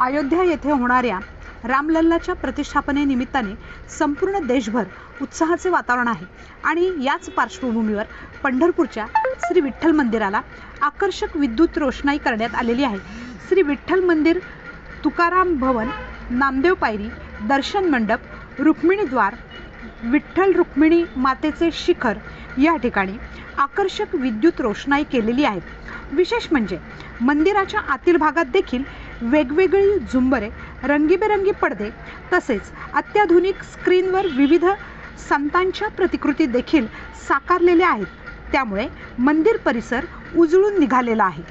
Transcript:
अयोध्या येथे होणाऱ्या रामलल्लाच्या प्रतिष्ठापनेनिमित्ताने संपूर्ण देशभर उत्साहाचे वातावरण आहे. आणि याच पार्श्वभूमीवर पंढरपूरच्या श्री विठ्ठल मंदिराला आकर्षक विद्युत रोषणाई करण्यात आलेली आहे. श्री विठ्ठल मंदिर तुकाराम भवन नामदेव पायरी दर्शन मंडप रुक्मिणीद्वार विठ्ठल रुक्मिणी मातेचे शिखर या ठिकाणी आकर्षक विद्युत रोषणाई केलेली आहे. विशेष म्हणजे मंदिराच्या आतील भागात देखील वेगवेगळी झुंबरे रंगीबेरंगी पडदे तसेच अत्याधुनिक स्क्रीनवर विविध संतांच्या प्रतिकृती देखील साकारलेल्या आहेत. त्यामुळे मंदिर परिसर उजळून निघालेला आहे.